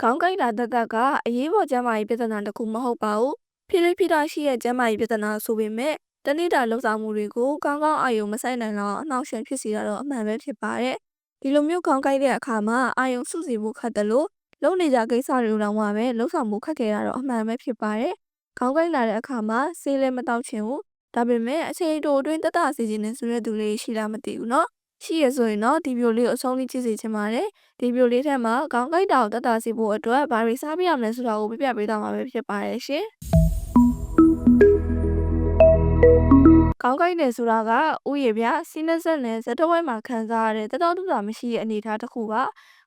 ခေါင်းကိုက်တာတက်တက်ကအရေးပေါ်ကျန်းမာရေးပြဿနာတစ်ခုမဟုတ်ပါဘူးဖိလိဖိတာရှိတဲ့ကျန်းမာရေးပြဿနာဆိုပေမဲ့တနေ့တာလှုပ်ဆောင်မှုတွေကိုကောင်းကောင်းအာရုံမဆိုင်နိုင်တော့အနှောင့်အယှက်ဖြစ်စီတာတော့အမှန်ပဲဖြစ်ပါတယ်ဒီလိုမျိုးခေါင်းကိုက်တဲ့အခါမှာအာရုံစုစည်းမှုခတ်တယ်လို့လုံနေကြကိစ္စတွေတော့မှပဲလှုပ်ဆောင်မှုခက်ခဲတာတော့အမှန်ပဲဖြစ်ပါတယ်ခေါင်းကိုက်လာတဲ့အခါမှာဆေးလည်းမတောက်ချင်ဘူးဒါပေမဲ့အချိန်တိုအတွင်းတက်တာစီခြင်းနဲ့ဆိုတဲ့သူလေးရှိလားမသိဘူးเนาะ ရှိရဆိုရင်တော့ဒီမျိုးလေးကိုအဆုံးလေးကြည့်စီချင်ပါတယ်ဒီမျိုးလေးထက်မှာခေါင်းကိုက်တာကိုတက်တာစီဖို့အတွက်ဘာတွေစားပြရမလဲဆိုတာကိုပြပြပေးသွားမှာပဲဖြစ်ပါတယ်ရှင်ခေါင်းကိုက်တယ်ဆိုတာကဥယျာဉ်ပြစီးနှက်ဆက်နဲ့ဇက်တဝဲမှာခံစားရတဲ့တတော်တူတာမရှိတဲ့အနေအထားတစ်ခုပါ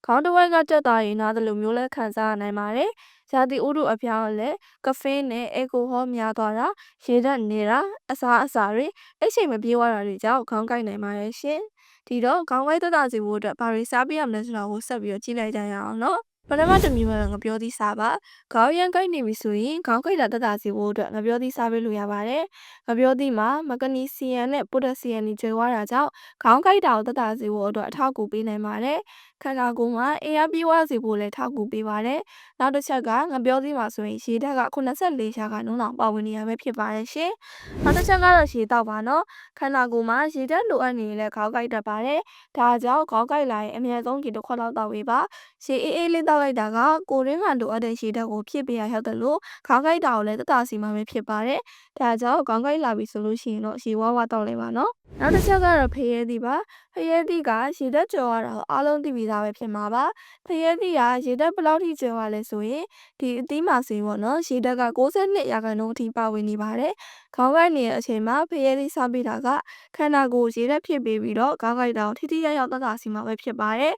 ခေါင်းတစ်ဝဲကတက်သွားရင်နားသလိုမျိုးလဲခံစားရနိုင်ပါတယ်ဇာတိဥဒုအပြောင်းလဲကဖေးနဲ့အယ်ကိုဟောများသွားတာရေဓာတ်နေတာအစာအစာတွေအချိန်မပြေးသွားတာတွေကြောင့်ခေါင်းကိုက်နိုင်ပါရဲ့ရှင် ဒီတော့ခေါင်းကိုက်တက်တာစီဖို့အတွက်ဘာတွေစားပြရမလဲဆိုတာကိုဆက်ပြီးတော့ကြည့်လိုက်ကြရအောင်နော်ပထမတစ်မျိုးကငပြောသီးစားပါခေါင်းရမ်းကိုက်နေပြီဆိုရင်ခေါင်းကိုက်တာတက်တာစီဖို့အတွက်ငပြောသီးစားပေးလို့ရပါတယ်ငပြောသီးမှာမဂနီဆီယမ်နဲ့ပိုတက်ဆီယမ်တွေကျွေးသွားတာကြောင့်ခေါင်းကိုက်တာကိုတက်တာစီဖို့အတွက်အထောက်အကူပေးနိုင်ပါတယ် ခန္ဓာကိုယ်မှာအင်အားပြေးဝစေဖို့လည်းထောက်ကူပေးပါတယ်။နောက်တစ်ချက်ကငပြောသေးပါဆိုရင်ရေဓာတ်က84ရှားကနှုန်းလောက်ပါဝင်နေရပဲဖြစ်ပါတယ်ရှင်။နောက်တစ်ချက်ကတော့ရေတောက်ပါနော်။ခန္ဓာကိုယ်မှာရေဓာတ်လိုအပ်နေရင်လည်းခေါင်းကိုက်တတ်ပါတယ်။ဒါကြောင့်ခေါင်းကိုက်လာရင်အမြဲဆုံးရေတစ်ခွက်လောက်တောက်ပေးပါ။ရေအေးအေးလေးတောက်လိုက်တာကကိုယ်ရင်းကလိုအပ်တဲ့ရေဓာတ်ကိုဖြည့်ပေးရရောက်တယ်လို့ခေါင်းကိုက်တာကိုလည်းတတစီမှာပဲဖြစ်ပါတယ်။ဒါကြောင့်ခေါင်းကိုက်လာပြီဆိုလို့ရှိရင်တော့ရေဝါးဝါတောက်လိုက်ပါနော်။ နောက်တစ်ချက်ကတော့ဖရဲသီးပါ။ဖရဲသီးကရေဓာတ်ကြော်ရတာကိုအားလုံးသိပြီးသားပဲဖြစ်မှာပါဖရဲသီးကရေဓာတ်ဘယ်လောက်ထိကျော်ရလဲဆိုရင်ဒီအသီးမှာဆိုရင်ပေါ့နော်ရေဓာတ်က62ရာခိုင်နှုန်းအထိပါဝင်နေပါတယ်ခေါင်းကိုက်နေတဲ့အချိန်မှာဖရဲသီးစားပေးတာကခန္ဓာကိုယ်ရေဓာတ်ဖြစ်ပေးပြီးတော့ခေါင်းကိုက်တာကိုထိထိရောက်ရောက်သက်သာစီမှာပဲဖြစ်ပါတယ်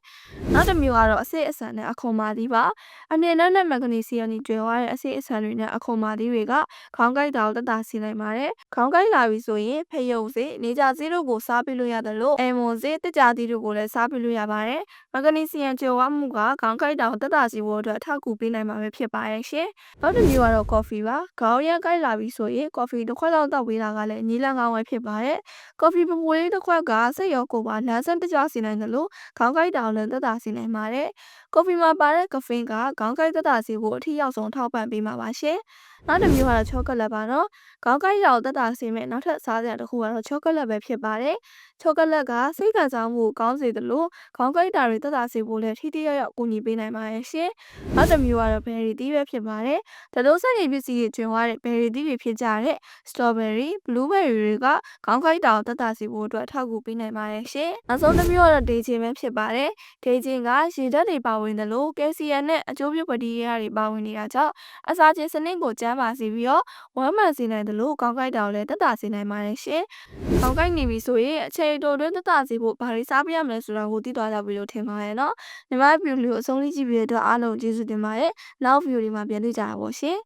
နောက်တစ်မျိုးကတော့အစိတ်အဆန်နဲ့အခွန်မာသီးပါအမြင်နဲ့နဲ့မက်ဂနီဆီယမ်ကြီးကျွဲသွားတဲ့အစိတ်အဆန်တွေနဲ့အခွန်မာသီးတွေကခေါင်းကိုက်တာကိုသက်သာစီနိုင်ပါတယ်ခေါင်းကိုက်လာပြီဆိုရင်ဖယုံစေးနေကြစေးတို့ကိုစားပေးလို့ရတယ်လို့အယ်မွန်စေးတက်ကြသီးတို့ကိုလည်းစားပေးလို့ရပါတယ်မဂနီဆီယမ်ကျွဲဝမှုကခေါင်းကိုက်တာကိုတက်တာစီဖို့အတွက်အထောက်အကူပေးနိုင်မှာပဲဖြစ်ပါရဲ့ရှင်။နောက်တစ်မျိုးကတော့ coffee ပါ။ခေါင်းရမ်းကိုက်လာပြီဆိုရင် coffee တစ်ခွက်လောက်တောက်ပေးတာကလည်းညီလန်းကောင်းပဲဖြစ်ပါတယ်။ coffee ပပွေးလေးတစ်ခွက်ကစိတ်ရောကိုယ်ပါလမ်းဆန်းတကြစီနိုင်တယ်လို့ခေါင်းကိုက်တာကိုလည်းတက်တာစီနိုင်ပါတယ်။ coffee မှာပါတဲ့ caffeine ကခေါင်းကိုက်တက်တာစီဖို့အထီးရောက်ဆုံးထောက်ပံ့ပေးမှာပါရှင်။နောက်တစ်မျိုးကတော့ chocolate ပါနော်။ခေါင်းကိုက်တာကိုတက်တာစီမဲ့နောက်ထပ်စားစရာတစ်ခုကတော့ chocolate ပဲဖြစ်ပါတယ်။ချောကလက်ကစိတ်ခံစားမှုကိုကောင်းစေသလိုခေါင်းကိုက်တာတွေသက်သာစေဖို့လည်းထိထိရောက်ရောက်ကူညီပေးနိုင်ပါတယ်ရှင်။နောက်တစ်မျိုးကတော့ berry သီးပဲဖြစ်ပါတယ်။ဒါလို့ဆက်ရည်ပစ္စည်းတွေကျွင်သွားတဲ့ berry သီးတွေဖြစ်ကြတဲ့ strawberry, blueberry တွေကခေါင်းကိုက်တာကိုသက်သာစေဖို့အတွက်ထောက်ကူပေးနိုင်ပါတယ်ရှင်။နောက်ဆုံးတစ်မျိုးကတော့ day gin ပဲဖြစ်ပါတယ်။ day gin ကရေဓာတ်တွေပါဝင်တယ်လို့ကယ်လ်ဆီယမ်နဲ့အကျိုးပြုပတိရတွေပါဝင်နေတာကြောင့်အစာချေစနစ်ကိုကျန်းမာစေပြီးတော့ဝမ်းမှန်စေနိုင်တယ်လို့ခေါင်းကိုက်တာကိုလည်းသက်သာစေနိုင်ပါတယ်ရှင်။ခေါင်းကိုက်နေပြီဆိုရင်အချိန်တိုတွင်းသက်သာစေဖို့ဘာတွေစားပြရမလဲဆိုတာကိုသိသွားကြပြီလို့ထင်ပါတယ်နော်။ညီမဗီဒီယိုလေးကိုအဆုံးထိကြည့်ပြီးတဲ့အတွက်အားလုံးကျေးဇူးတင်ပါတယ်။နောက်ဗီဒီယိုလေးမှာပြန်တွေ့ကြတာပေါ့ရှင်။